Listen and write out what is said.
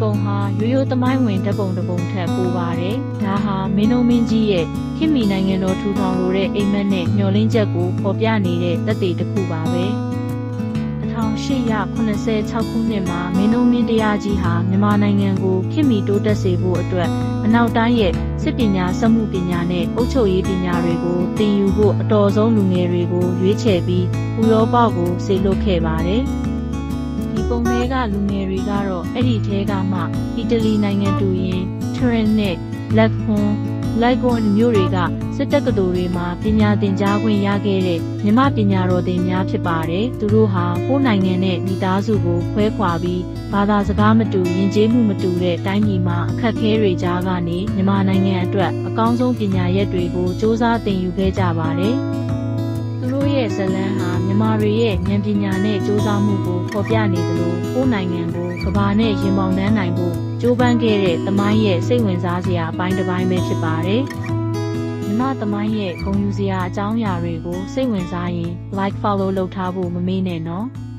ပုံဟာရိုးရိုးသမိုင်းဝင်ဓာတ်ပုံတစ်ပုံထက်ပိုပါတယ်ဒါဟာမင်းတို့မင်းကြီးရဲ့ခင်မီနိုင်ငံတော်ထူထောင်လိုတဲ့အိမ်မက်နဲ့မျှော်လင့်ချက်ကိုပေါ်ပြနေတဲ့သက်သေတစ်ခုပါပဲ1886ခုနှစ်မှာမင်းတို့မင်းတရားကြီးဟာမြန်မာနိုင်ငံကိုခင်မီတိုးတက်စေဖို့အတွက်အနောက်တိုင်းရဲ့စစ်ပညာစက်မှုပညာနဲ့အုပ်ချုပ်ရေးပညာတွေကိုသင်ယူဖို့အတော်ဆုံးလူငယ်တွေကိုရွေးချယ်ပြီးဥရောပကိုဆေလွတ်ခဲ့ပါတယ်။ဒီပုံတွေ ကလူငယ်တွေကတော့အဲ့ဒီထဲကမှအီတလီနိုင်ငံတူရင်ထရင်နဲ့လက်ခွန်လိုက်ကွန်မျိုးတွေကစစ်တပ်ကတော်တွေမှာပညာသင်ကြားခွင့်ရခဲ့တဲ့မြမပညာတော်သင်များဖြစ်ပါတယ်။သူတို့ဟာကိုယ်နိုင်ငံနဲ့မိသားစုကိုခွဲခွာပြီးဘာသာစကားမတူယဉ်ကျေးမှုမတူတဲ့တိုင်းပြည်မှာအခက်အခဲတွေကြားကနေမြန်မာနိုင်ငံအတွက်အကောင်းဆုံးပညာရက်တွေကိုစ조사သင်ယူခဲ့ကြပါတယ်။သူတို့ရဲ့ ဇလန်းဟာမြန်မာတွေရဲ့ဉာဏ်ပညာနဲ့စ조사မှုကိုဖော်ပြနေသလိုကိုယ်နိုင်ငံကိုကဘာနဲ့ရင်ပေါင်နှန်းနိုင်ဖို့ကြိုးပမ်းခဲ့တဲ့သမိုင်းရဲ့စိတ်ဝင်စားစရာအပိုင်းတစ်ပိုင်းပဲဖြစ်ပါတယ်။မြမသမိုင်းရဲ့ဂုဏ်ယူစရာအကြောင်းအရာတွေကိုစိတ်ဝင်စားရင် like follow လုပ်ထားဖို့မမေ့နဲ့နော်။